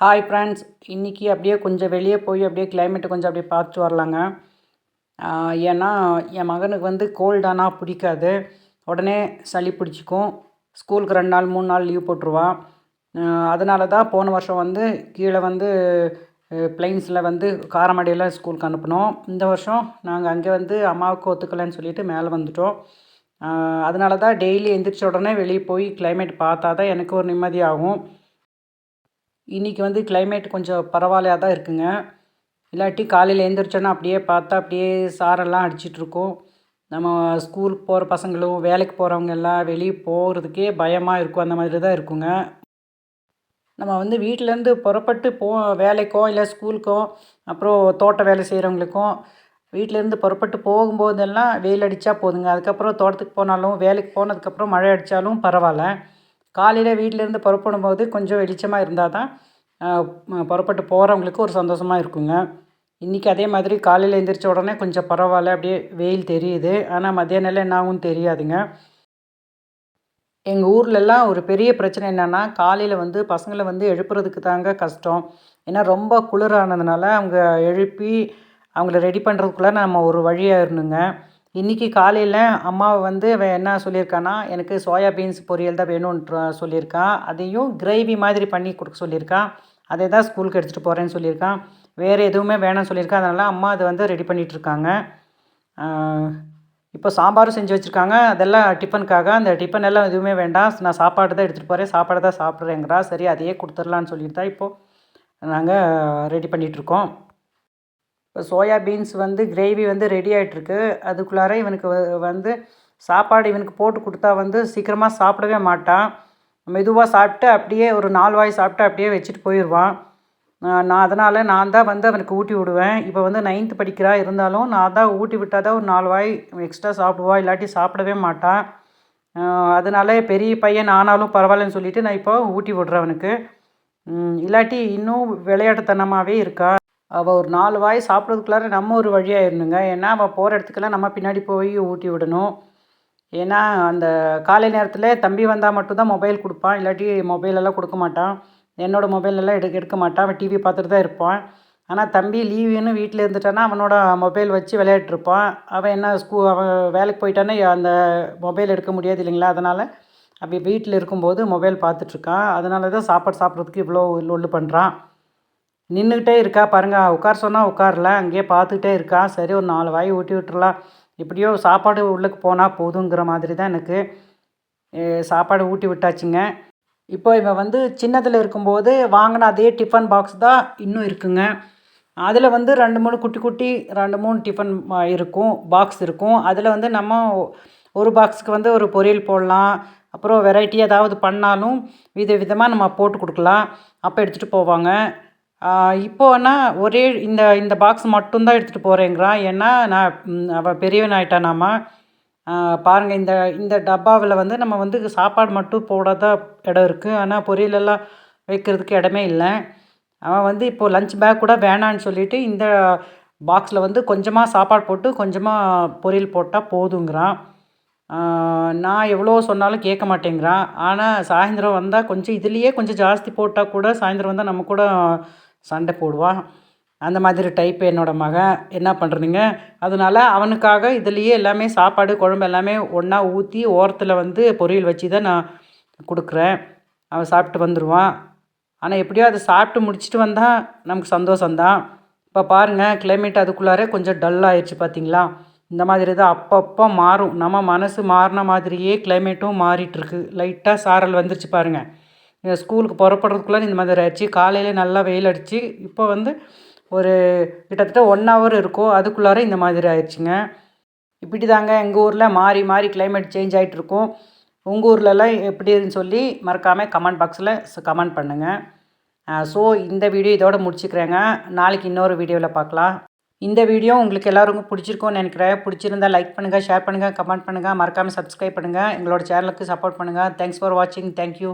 Hi friends இன்றைக்கி அப்படியே கொஞ்சம் வெளியே போய் அப்படியே கிளைமேட்டு கொஞ்சம் அப்படியே பார்த்துட்டு வரலாங்க. ஏன்னா என் மகனுக்கு வந்து கோல்டானா பிடிக்காது. உடனே சளி பிடிச்சிக்கும். ஸ்கூலுக்கு ரெண்டு நாள் மூணு நாள் லீவ் போட்டுருவான் அதனால தான் போன வருஷம் வந்து கீழே வந்து பிளைன்ஸில் வந்து காரமடையில் ஸ்கூலுக்கு அனுப்பினோம். இந்த வருஷம் நாங்கள் அங்கே வந்து அம்மாவுக்கு ஒத்துக்கலைன்னு சொல்லிட்டு மேலே வந்துட்டோம். அதனால தான் டெய்லி எந்திரிச்ச உடனே வெளியே போய் கிளைமேட் பார்த்தா தான் எனக்கு ஒரு நிம்மதியாகும். இன்றைக்கி வந்து கிளைமேட் கொஞ்சம் பரவாயில்லையாக தான் இருக்குங்க. இல்லாட்டி காலையில் எழுந்திரிச்சோன்னா அப்படியே பார்த்தா அப்படியே சாரெல்லாம் அடிச்சிட்ருக்கோம் நம்ம ஸ்கூலுக்கு போகிற பசங்களும் வேலைக்கு போகிறவங்க எல்லாம் வெளியே போகிறதுக்கே பயமாக இருக்கும். அந்த மாதிரி தான் இருக்குங்க. நம்ம வந்து வீட்டிலேருந்து புறப்பட்டு போ வேலைக்கோ இல்லை ஸ்கூலுக்கோ அப்புறம் தோட்ட வேலை செய்கிறவங்களுக்கும் வீட்டிலேருந்து புறப்பட்டு போகும்போதெல்லாம் வெயில் அடித்தா போதுங்க. அதுக்கப்புறம் தோட்டத்துக்கு போனாலும் வேலைக்கு போனதுக்கப்புறம் மழை அடித்தாலும் பரவாயில்ல. காலையில் வீட்டிலேருந்து புறப்படும் போது கொஞ்சம் வெளிச்சமாக இருந்தால் தான் புறப்பட்டு போகிறவங்களுக்கு ஒரு சந்தோஷமாக இருக்குங்க. இன்றைக்கி அதே மாதிரி காலையில் எழுந்திரிச்ச உடனே கொஞ்சம் பரவாயில்ல அப்படியே வெயில் தெரியுது. ஆனால் மத்தியானம்லாம் என்ன ஆகும் தெரியாதுங்க. எங்கள் ஊர்லெல்லாம் ஒரு பெரிய பிரச்சனை என்னென்னா காலையில் வந்து பசங்களை வந்து எழுப்புறதுக்கு தாங்க கஷ்டம். ஏன்னா ரொம்ப குளிரானதுனால அவங்க எழுப்பி அவங்கள ரெடி பண்ணுறதுக்குள்ளே நம்ம ஒரு வழியாயிருணுங்க இன்றைக்கி காலையில் அம்மாவை வந்து அவன் என்ன சொல்லியிருக்கான்னா எனக்கு சோயா பீன்ஸ் பொரியல் தான் வேணும்ன்ற சொல்லியிருக்கான் அதையும் கிரேவி மாதிரி பண்ணி கொடுக்க சொல்லியிருக்கான் அதை தான் ஸ்கூலுக்கு எடுத்துகிட்டு போகிறேன்னு சொல்லியிருக்கான் வேறு எதுவுமே வேணாம்னு சொல்லியிருக்கான் அதனால் அம்மா அதை வந்து ரெடி பண்ணிகிட்ருக்காங்க இப்போ சாம்பாரும் செஞ்சு வச்சுருக்காங்க. அதெல்லாம் டிஃபனுக்காக அந்த டிஃபன் எல்லாம் எதுவுமே வேண்டாம். நான் சாப்பாடு தான் எடுத்துகிட்டு போகிறேன் சாப்பாடு தான் சாப்பிட்றேங்கிறா. சரி அதையே கொடுத்துர்லான்னு சொல்லிட்டு தான் இப்போது நாங்கள் ரெடி பண்ணிகிட்ருக்கோம் இப்போ சோயா பீன்ஸ் வந்து கிரேவி வந்து ரெடி ஆகிட்டுருக்கு அதுக்குள்ளார இவனுக்கு வ- வந்து சாப்பாடு இவனுக்கு போட்டு கொடுத்தா வந்து சீக்கிரமாக சாப்பிடவே மாட்டான். மெதுவாக சாப்பிட்டு அப்படியே ஒரு நாலு வாய் சாப்பிட்டு அப்படியே வச்சுட்டு போயிடுவான். நான் அதனால் நான் தான் வந்து அவனுக்கு ஊட்டி விடுவேன். இப்போ வந்து நைன்த்து படிக்கிறா. இருந்தாலும் நான் தான் ஊட்டி விட்டால் தான் ஒரு நாலு வாய் எக்ஸ்ட்ரா சாப்பிடுவா. இல்லாட்டி சாப்பிடவே மாட்டான். ஆஹ் அதனால பெரிய பையன் ஆனாலும் பரவாயில்லன்னு சொல்லிவிட்டு நான் இப்போ ஊட்டி விடுறேன் அவனுக்கு. இல்லாட்டி இன்னும் விளையாட்டுத்தனமாகவே இருக்கா அவள் ஒரு நாலு வாய் சாப்பிட்றதுக்குள்ளார நம்ம ஒரு வழியாயிருணுங்க. ஏன்னா அவள் போகிற இடத்துக்கெல்லாம் நம்ம பின்னாடி போய் ஊட்டி விடணும். ஏன்னா அந்த காலை நேரத்தில் தம்பி வந்தால் மட்டும்தான் மொபைல் கொடுப்பான். இல்லாட்டி மொபைலெல்லாம் கொடுக்க மாட்டான். என்னோடய மொபைலெல்லாம் எடுக்க எடுக்க மாட்டான். அவன் டிவி பார்த்துட்டு தான் இருப்பான். ஆனால் தம்பி லீவுன்னு வீட்டில் இருந்துட்டானா அவனோட மொபைல் வச்சு விளையாட்டுருப்பான் அவன் என்ன ஸ்கூ அவன் வேலைக்கு போயிட்டானே அந்த மொபைல் எடுக்க முடியாது இல்லைங்களா? அதனால் அப்படி வீட்டில் இருக்கும்போது மொபைல் பார்த்துட்ருக்கான் அதனால தான் சாப்பாடு சாப்பிட்றதுக்கு இவ்வளோ லொல்லு பண்ணுறான் நின்றுக்கிட்டே இருக்கா பாருங்க. உட்கார சொன்னால் உட்காரல. அங்கேயே பார்த்துக்கிட்டே இருக்கா. சரி ஒரு நாலு வாய் ஊட்டி விட்டுறலாம். இப்படியோ சாப்பாடு உள்ளுக்கு போனால் போதுங்கிற மாதிரி தான் எனக்கு சாப்பாடு ஊட்டி விட்டாச்சுங்க. இப்போ இவன் வந்து சின்னதில் இருக்கும்போது வாங்கின அதே டிஃபன் பாக்ஸ் தான் இன்னும் இருக்குங்க. அதில் வந்து ரெண்டு மூணு குட்டி குட்டி ரெண்டு மூணு டிஃபன் இருக்கும் பாக்ஸ் இருக்கும். அதில் வந்து நம்ம ஒரு பாக்ஸுக்கு வந்து ஒரு பொரியல் போடலாம். அப்புறம் வெரைட்டி ஏதாவது பண்ணாலும் வித விதமாக நம்ம போட்டு கொடுக்கலாம். அப்போ எடுத்துகிட்டு போவாங்க. இப்போன்னா ஒரே இந்த இந்த பாக்ஸ் மட்டும்தான் எடுத்துகிட்டு போகிறேங்கிறான் ஏன்னா நான் அவன் பெரியவன் ஆயிட்டானாமா. பாருங்கள் இந்த இந்த டப்பாவில் வந்து நம்ம வந்து சாப்பாடு மட்டும் போடாத இடம் இருக்குது ஆனால் பொரியலெல்லாம் வைக்கிறதுக்கு இடமே இல்லை. அவன் வந்து இப்போது லஞ்ச் பேக் கூட வேணான்னு சொல்லிட்டு இந்த பாக்ஸில் வந்து கொஞ்சமாக சாப்பாடு போட்டு கொஞ்சமாக பொரியல் போட்டால் போதுங்கிறான் நான் எவ்வளோ சொன்னாலும் கேட்க மாட்டேங்கிறான் ஆனால் சாயந்தரம் வந்தால் கொஞ்சம் இதுலேயே கொஞ்சம் ஜாஸ்தி போட்டால் கூட சாயந்தரம் வந்தால் நம்ம கூட சண்டை போடுவான் அந்த மாதிரி டைப் என்னோட மகன் என்ன பண்ணுறதுங்க அதனால அவனுக்காக இதுலேயே எல்லாமே சாப்பாடு குழம்பு எல்லாமே ஒன்றா ஊற்றி ஓரத்தில் வந்து பொரியல் வச்சு தான் நான் கொடுக்குறேன். அவன் சாப்பிட்டு வந்துடுவான் ஆனால் எப்படியோ அதை சாப்பிட்டு முடிச்சுட்டு வந்தால் நமக்கு சந்தோஷந்தான் இப்போ பாருங்கள் கிளைமேட் அதுக்குள்ளாரே கொஞ்சம் டல் ஆயிடுச்சு பார்த்தீங்களா இந்த மாதிரி தான் அப்பப்போ மாறும். நம்ம மனசு மாறின மாதிரியே கிளைமேட்டும் மாறிட்டுருக்கு லைட்டாக சாரல் வந்துருச்சு பாருங்கள் ஸ்கூலுக்கு புறப்படுறதுக்குள்ளே இந்த மாதிரி ஆயிடுச்சு. காலையில் நல்லா வெயில் அடிச்சு இப்போ வந்து ஒரு கிட்டத்தட்ட ஒன் ஹவர் இருக்கும் அதுக்குள்ளார இந்த மாதிரி ஆயிடுச்சுங்க. இப்படி தாங்க எங்கள் ஊரில் மாறி மாறி கிளைமேட் சேஞ்ச் ஆகிட்டு இருக்கும். உங்கள் ஊர்லலாம் எப்படின்னு சொல்லி மறக்காமல் கமெண்ட் பாக்ஸில் கமெண்ட் பண்ணுங்கள் ஸோ இந்த வீடியோ இதோட முடிச்சுக்கிறேங்க. நாளைக்கு இன்னொரு வீடியோவில் பார்க்கலாம் இந்த வீடியோ உங்களுக்கு எல்லாருக்கும் பிடிச்சிருக்கும்னு நினைக்கிறேன். பிடிச்சிருந்தா லைக் பண்ணுங்கள் ஷேர் பண்ணுங்கள் கமெண்ட் பண்ணுங்கள் மறக்காமல் சப்ஸ்கிரைப் பண்ணுங்கள் எங்களோட சேனலுக்கு சப்போர்ட் பண்ணுங்கள் தேங்க்ஸ் ஃபார் வாட்சிங் தேங்க்யூ